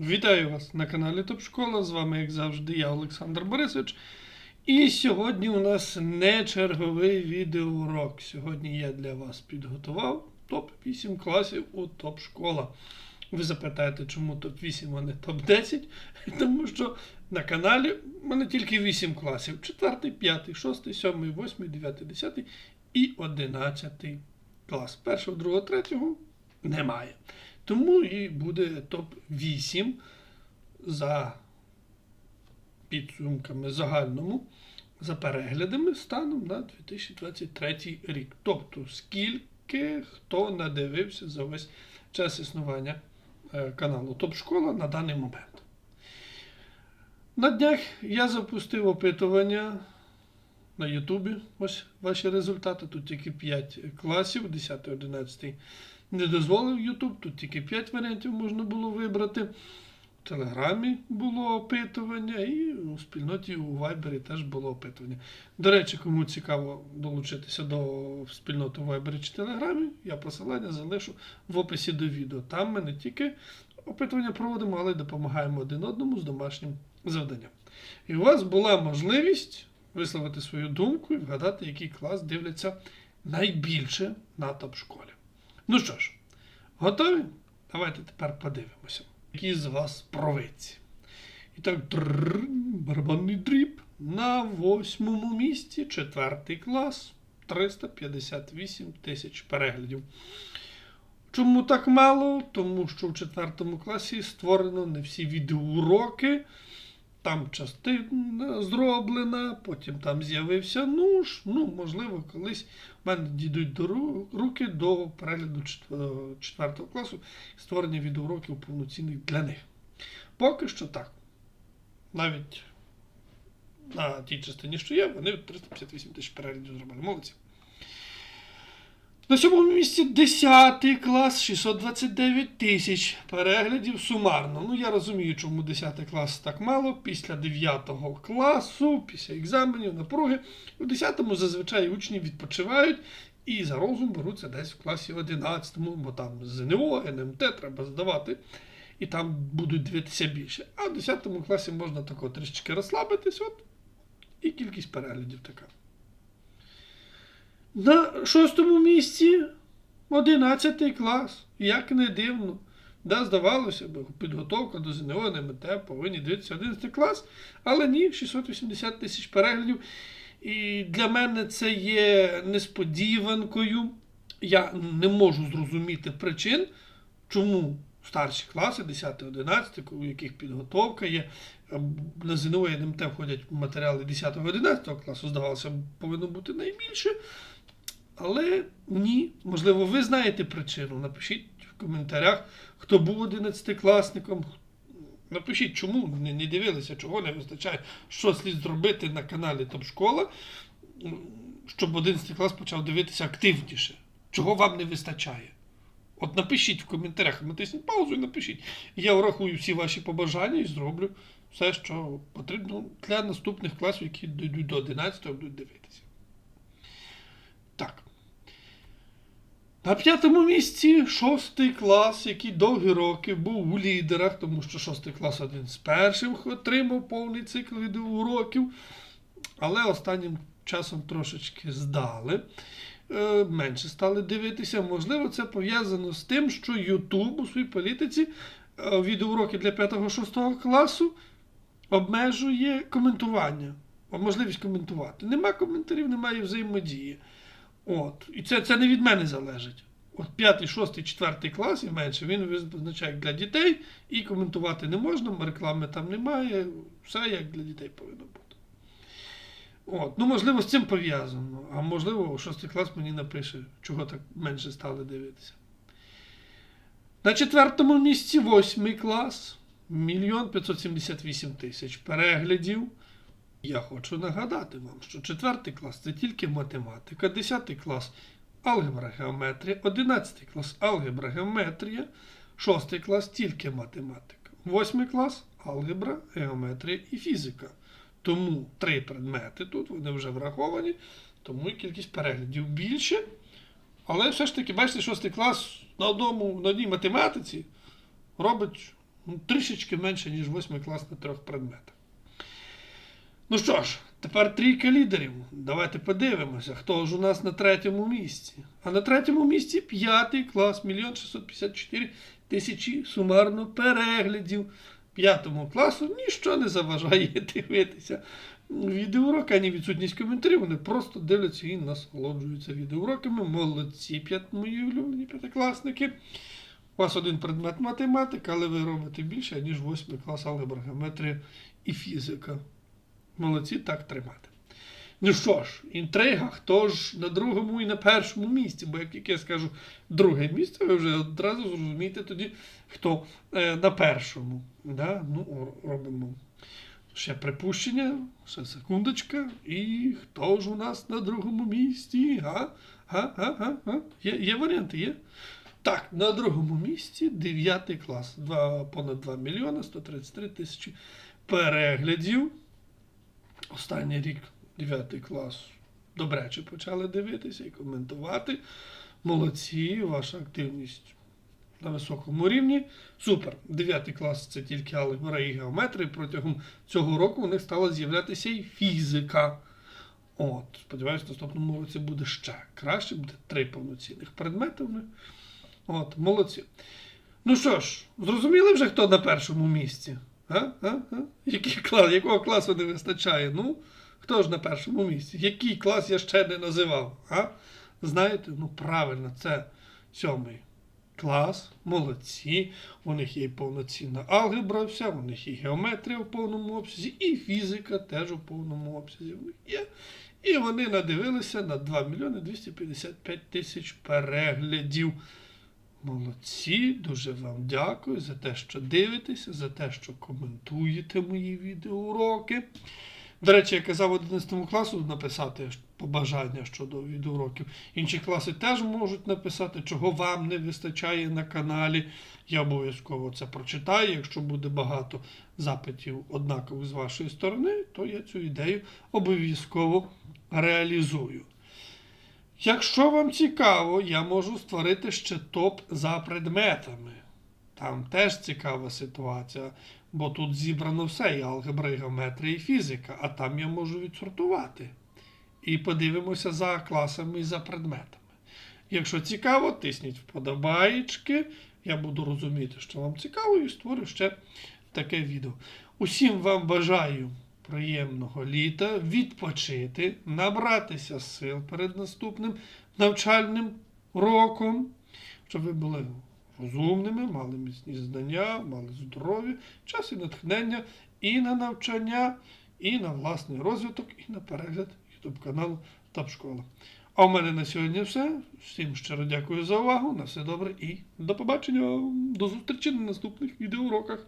Вітаю вас на каналі Топ Школа. З вами, як завжди, я Олександр Борисович. І сьогодні у нас не черговий відеоурок. Сьогодні я для вас підготував топ-8 класів у Топ Школа. Ви запитаєте, чому топ-8, а не топ-10? Тому що на каналі в мене тільки 8 класів: 4, 5, 6, 7, 8, 9, 10 і 11 клас. Першого, другого, третього немає. Тому і буде топ-8 за підсумками загальному, за переглядами станом на 2023 рік. Тобто, скільки хто надивився за весь час існування е, каналу Топ-школа на даний момент. На днях я запустив опитування на Ютубі. Ось ваші результати. Тут тільки 5 класів, 10, 11 не дозволив Ютуб, тут тільки 5 варіантів можна було вибрати. В Телеграмі було опитування, і у спільноті у Вайбері теж було опитування. До речі, кому цікаво долучитися до спільноти у Вайбері чи Телеграмі, я посилання залишу в описі до відео. Там ми не тільки опитування проводимо, але й допомагаємо один одному з домашнім завданням. І у вас була можливість висловити свою думку і вгадати, який клас дивляться найбільше на топ-школі. Ну що ж, готові? Давайте тепер подивимося, які з вас провидці. І так, барабанний дріб. На восьмому місці, четвертий клас, 358 тисяч переглядів. Чому так мало? Тому що в четвертому класі створено не всі відеоуроки. Там частина зроблена, потім там з'явився нуж. Ну, можливо, колись в мене дійдуть до руки до перегляду чет- е, класу і створення відеоуроків повноцінних для них. Поки що так. Навіть на тій частині, що є, вони 358 тисяч переглядів зробили. Молодці. На сьомому місці 10 клас, 629 тисяч переглядів сумарно. Ну, я розумію, чому 10 клас так мало. Після 9 класу, після екзаменів, напруги. У 10-му зазвичай учні відпочивають і за розум беруться десь в класі 11, бо там ЗНО, НМТ треба здавати. І там будуть дивитися більше. А в 10 класі можна тако трішечки розслабитись, от, і кількість переглядів така. На шостому місці 11 клас. Як не дивно. Да, здавалося б, підготовка до ЗНО, НМТ повинні дивитися 11 клас, але ні, 680 тисяч переглядів. І для мене це є несподіванкою. Я не можу зрозуміти причин, чому старші класи, 10-11, у яких підготовка є, ем, на ЗНО і НМТ входять матеріали 10-11 класу, здавалося, б, повинно бути найбільше. Але ні, можливо, ви знаєте причину. Напишіть в коментарях, хто був 11-класником. Напишіть, чому не дивилися, чого не вистачає, що слід зробити на каналі Топ-Школа, щоб 11 клас почав дивитися активніше. Чого вам не вистачає? От напишіть в коментарях, натисніть паузу і напишіть. Я врахую всі ваші побажання і зроблю все, що потрібно для наступних класів, які дійдуть до 11-го, будуть дивитися. Так. На п'ятому місці шостий клас, який довгі роки був у лідерах, тому що шостий клас один з перших отримав повний цикл відеоуроків, але останнім часом трошечки здали. Е, Менше стали дивитися. Можливо, це пов'язано з тим, що YouTube у своїй політиці е, відеоуроки для 5-6 класу обмежує коментування, можливість коментувати. Нема коментарів, немає взаємодії. От. І це, це не від мене залежить. От 5, 6, 4 клас і менше він визначає для дітей і коментувати не можна, реклами там немає, все як для дітей повинно бути. От. Ну, можливо, з цим пов'язано. А можливо, 6 клас мені напише, чого так менше стали дивитися. На четвертому місці 8 клас. Мільйон 578 тисяч переглядів. Я хочу нагадати вам, що 4 клас це тільки математика, 10 клас алгебра геометрія, 11 клас алгебра геометрія, 6 клас тільки математика, 8 клас алгебра, геометрія і фізика. Тому три предмети тут вони вже враховані, тому і кількість переглядів більше. Але все ж таки, бачите, 6 клас на одному, на одній математиці робить Ну, трішечки менше, ніж 8 клас на трьох предметах. Ну що ж, тепер трійка лідерів. Давайте подивимося, хто ж у нас на третьому місці. А на третьому місці п'ятий клас, 1 654 тисячі сумарно переглядів. П'ятому класу ніщо не заважає дивитися відеоуроки, ані відсутність коментарів. Вони просто дивляться і насолоджуються відеоуроками. Молодці, мої улюблені п'ятикласники. У вас один предмет математика, але ви робите більше, ніж 8 клас алгебра, геометрія і фізика. Молодці, так тримати. Ну що ж, інтрига, хто ж на другому і на першому місці, бо як я скажу друге місце, ви вже одразу зрозумієте тоді, хто е, на першому. Да? Ну, робимо ще припущення, ще секундочка. І хто ж у нас на другому місці? Га? Га? Га? Га? Га? Є, є варіанти, є? Так, на другому місці 9 клас. Два, понад 2 мільйони 133 тисячі переглядів. Останній рік 9 клас добряче почали дивитися і коментувати. Молодці, ваша активність на високому рівні. Супер. 9 клас це тільки алгебра і геометрія. Протягом цього року у них стала з'являтися і фізика. От, сподіваюся, в наступному році буде ще краще, буде три повноцінних предмети. От, молодці. Ну що ж, зрозуміли вже, хто на першому місці? А? А? А? Клас, якого класу не вистачає? Ну, хто ж на першому місці? Який клас я ще не називав? А? Знаєте, ну правильно, це сьомий клас, молодці. У них є і повноцінна алгебра, вся, у них і геометрія в повному обсязі, і фізика теж у повному обсязі в них є. І вони надивилися на 2 мільйони 255 тисяч переглядів. Молодці, дуже вам дякую за те, що дивитеся, за те, що коментуєте мої відеоуроки. До речі, я казав 11 класу написати побажання щодо відеоуроків. Інші класи теж можуть написати, чого вам не вистачає на каналі. Я обов'язково це прочитаю. Якщо буде багато запитів однакових з вашої сторони, то я цю ідею обов'язково реалізую. Якщо вам цікаво, я можу створити ще топ за предметами. Там теж цікава ситуація, бо тут зібрано все, і алгебра, і геометрія, і фізика, а там я можу відсортувати. І подивимося за класами і за предметами. Якщо цікаво, тисніть вподобаєчки. Я буду розуміти, що вам цікаво, і створю ще таке відео. Усім вам бажаю приємного літа, відпочити, набратися сил перед наступним навчальним роком, щоб ви були розумними, мали міцні знання, мали здоров'я, час і натхнення і на навчання, і на власний розвиток, і на перегляд YouTube каналу ТАП-школа. А у мене на сьогодні все. Всім щиро дякую за увагу. На все добре і до побачення. До зустрічі на наступних відеоуроках.